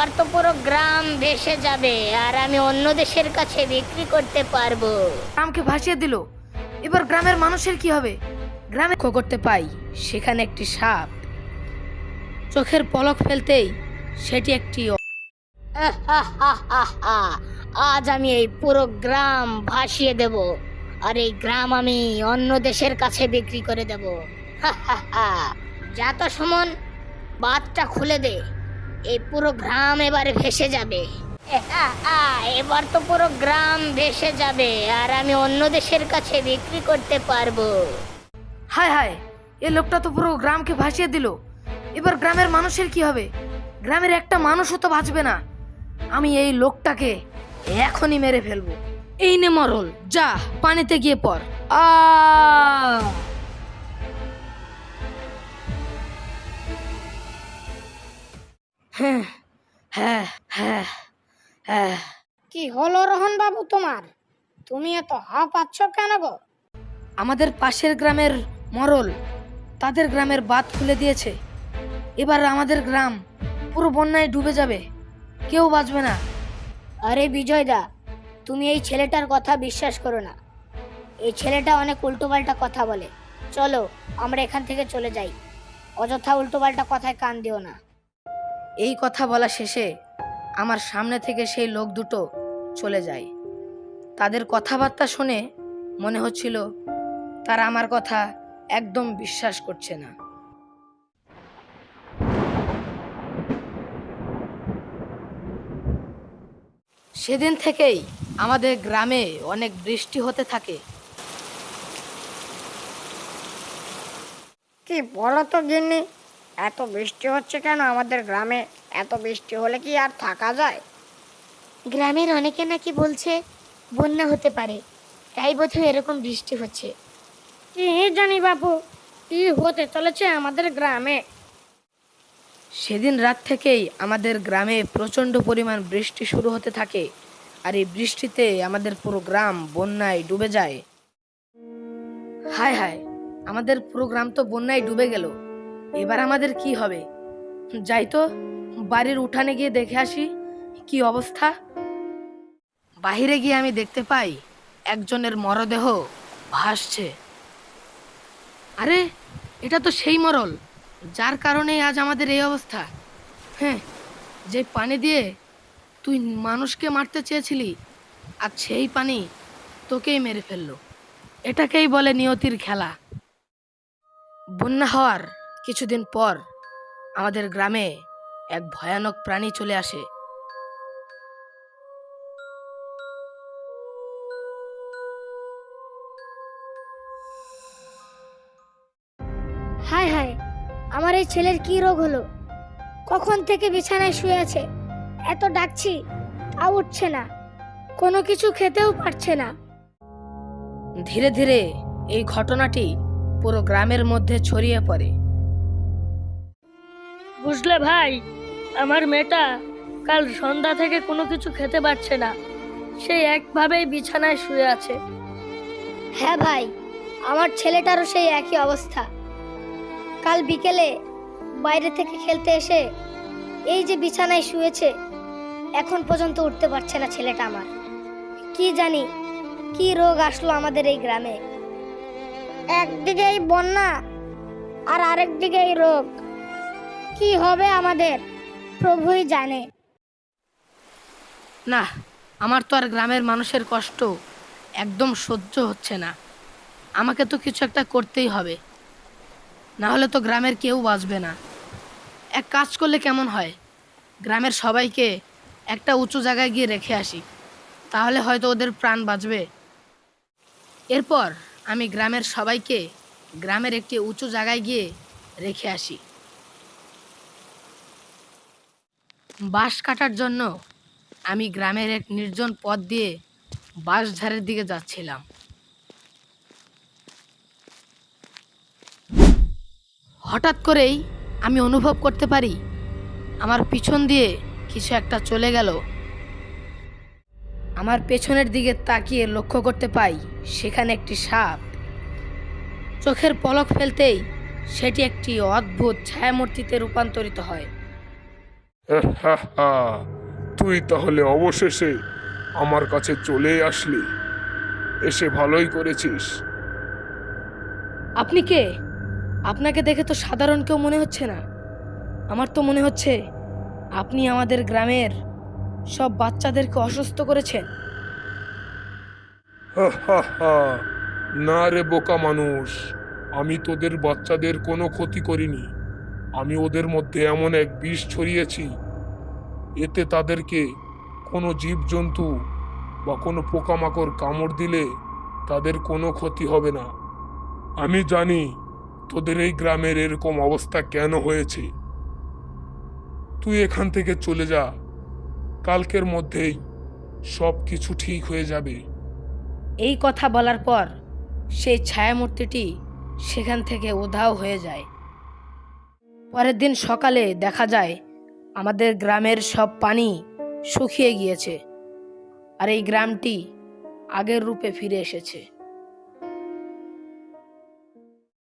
এবার তো পুরো গ্রাম ভেসে যাবে আর আমি অন্য দেশের কাছে বিক্রি করতে পারব। গ্রামকে ভাসিয়ে দিল। এবার গ্রামের মানুষের কি হবে? গ্রামে লক্ষ্য করতে পাই সেখানে একটি সাপ। চোখের পলক ফেলতেই সেটি একটি আজ আমি এই পুরো গ্রাম ভাসিয়ে দেব আর এই গ্রাম আমি অন্য দেশের কাছে বিক্রি করে দেব। যা তো সুমন বাঁধটা খুলে দে। এই পুরো গ্রাম এবারে ভেসে যাবে। এবার তো পুরো গ্রাম ভেসে যাবে, আর আমি অন্য দেশের কাছে বিক্রি করতে পারব। হায় হায়, এ লোকটা তো পুরো গ্রামকে ভাসিয়ে দিল। এবার গ্রামের মানুষের কি হবে? গ্রামের একটা মানুষও তো বাঁচবে না। আমি এই লোকটাকে এখনই মেরে ফেলব। এই নে মরল, যা, পানিতে গিয়ে পর আ হ্যাঁ হ্যাঁ হ্যাঁ হ্যাঁ। কি হলো রোহন বাবু তোমার? তুমি এত হা পাচ্ছ কেন গো? আমাদের পাশের গ্রামের মরল তাদের গ্রামের বাঁধ খুলে দিয়েছে। এবার আমাদের গ্রাম পুরো বন্যায় ডুবে যাবে। কেউ বাঁচবে না। আরে বিজয়দা তুমি এই ছেলেটার কথা বিশ্বাস করো না। এই ছেলেটা অনেক উল্টোপাল্টা কথা বলে। চলো আমরা এখান থেকে চলে যাই। অযথা উল্টোপাল্টা কথায় কান দিও না। এই কথা বলা শেষে আমার সামনে থেকে সেই লোক দুটো চলে যায়। তাদের কথাবার্তা শুনে মনে হচ্ছিল তারা আমার কথা একদম বিশ্বাস করছে না। সেদিন থেকেই আমাদের গ্রামে অনেক বৃষ্টি হতে থাকে। কি বলো তো গিন্নি? এত বৃষ্টি হচ্ছে কেন? আমাদের গ্রামে এত বৃষ্টি হলে কি আর থাকা যায়? গ্রামের অনেকে নাকি বলছে বন্যা হতে পারে তাই বোধহয় এরকম বৃষ্টি হচ্ছে। কি জানি বাবু কি হতে চলেছে আমাদের গ্রামে? সেদিন রাত থেকেই আমাদের গ্রামে প্রচণ্ড পরিমাণ বৃষ্টি শুরু হতে থাকে আর এই বৃষ্টিতে আমাদের পুরো গ্রাম বন্যায় ডুবে যায়। হায় হায় আমাদের পুরো গ্রাম তো বন্যায় ডুবে গেল। এবার আমাদের কি হবে? যাই তো, বাড়ির উঠানে গিয়ে দেখে আসি কি অবস্থা। বাহিরে গিয়ে আমি দেখতে পাই একজনের মরদেহ ভাসছে। আরে, এটা তো সেই মরল, যার কারণে আজ আমাদের এই অবস্থা। হ্যাঁ যে পানি দিয়ে তুই মানুষকে মারতে চেয়েছিলি, আর সেই পানি তোকেই মেরে ফেলল। এটাকেই বলে নিয়তির খেলা। বন্যা হওয়ার কিছুদিন পর আমাদের গ্রামে এক ভয়ানক প্রাণী চলে আসে। হায় হায় আমার এই ছেলের কি রোগ হলো? কখন থেকে বিছানায় শুয়ে আছে? এত ডাকছি তা উঠছে না। কোনো কিছু খেতেও পারছে না। ধীরে ধীরে এই ঘটনাটি পুরো গ্রামের মধ্যে ছড়িয়ে পড়ে। বুঝলে ভাই, আমার মেয়েটা কাল সন্ধ্যা থেকে কোনো কিছু খেতে পারছে না। সে একভাবেই বিছানায় শুয়ে আছে। হ্যাঁ ভাই, আমার ছেলেটারও সেই একই অবস্থা। কাল বিকেলে বাইরে থেকে খেলতে এসে এই যে বিছানায় শুয়েছে, এখন পর্যন্ত উঠতে পারছে না ছেলেটা আমার। কি জানি, কি রোগ আসলো আমাদের এই গ্রামে। একদিকে এই বন্যা আর আরেকদিকে এই রোগ। কি হবে আমাদের? প্রভুই জানে। না, আমার তো আর গ্রামের মানুষের কষ্ট একদম সহ্য হচ্ছে না। আমাকে তো কিছু একটা করতেই হবে। না হলে তো গ্রামের কেউ বাঁচবে না। এক কাজ করলে কেমন হয়? গ্রামের সবাইকে একটা উঁচু জায়গায় গিয়ে রেখে আসি। তাহলে হয়তো ওদের প্রাণ বাঁচবে। এরপর আমি গ্রামের সবাইকে গ্রামের একটি উঁচু জায়গায় গিয়ে রেখে আসি। বাঁশ কাটার জন্য আমি গ্রামের এক নির্জন পথ দিয়ে বাঁশঝাড়ের দিকে যাচ্ছিলাম। হঠাৎ করেই আমি অনুভব করতে পারি, আমার পিছন দিয়ে কিছু একটা চলে গেল। আমার পেছনের দিকে তাকিয়ে লক্ষ্য করতে পাই, সেখানে একটি সাপ। চোখের পলক ফেলতেই সেটি একটি অদ্ভুত ছায়ামূর্তিতে রূপান্তরিত হয়। তুই তাহলে অবশেষে আমার কাছে চলে আসলি। এসে ভালোই করেছিস। আপনি কে? আপনাকে দেখে তো সাধারণ কেউ মনে হচ্ছে না। আমার তো মনে হচ্ছে আপনি আমাদের গ্রামের সব বাচ্চাদেরকে অসুস্থ করেছেন। না রে বোকা মানুষ আমি তোদের বাচ্চাদের কোনো ক্ষতি করিনি। আমি ওদের মধ্যে এমন এক বিষ ছড়িয়েছি, এতে তাদেরকে কোনো জীবজন্তু বা কোনো পোকামাকড় কামড় দিলে তাদের কোনো ক্ষতি হবে না। আমি জানি তোদের এই গ্রামের এরকম অবস্থা কেন হয়েছে। তুই এখান থেকে চলে যা, কালকের মধ্যেই সব কিছু ঠিক হয়ে যাবে। এই কথা বলার পর সেই ছায়ামূর্তিটি সেখান থেকে উধাও হয়ে যায়। পরের দিন সকালে দেখা যায়, আমাদের গ্রামের সব পানি শুকিয়ে গিয়েছে। আর এই গ্রামটি আগের রূপে ফিরে এসেছে।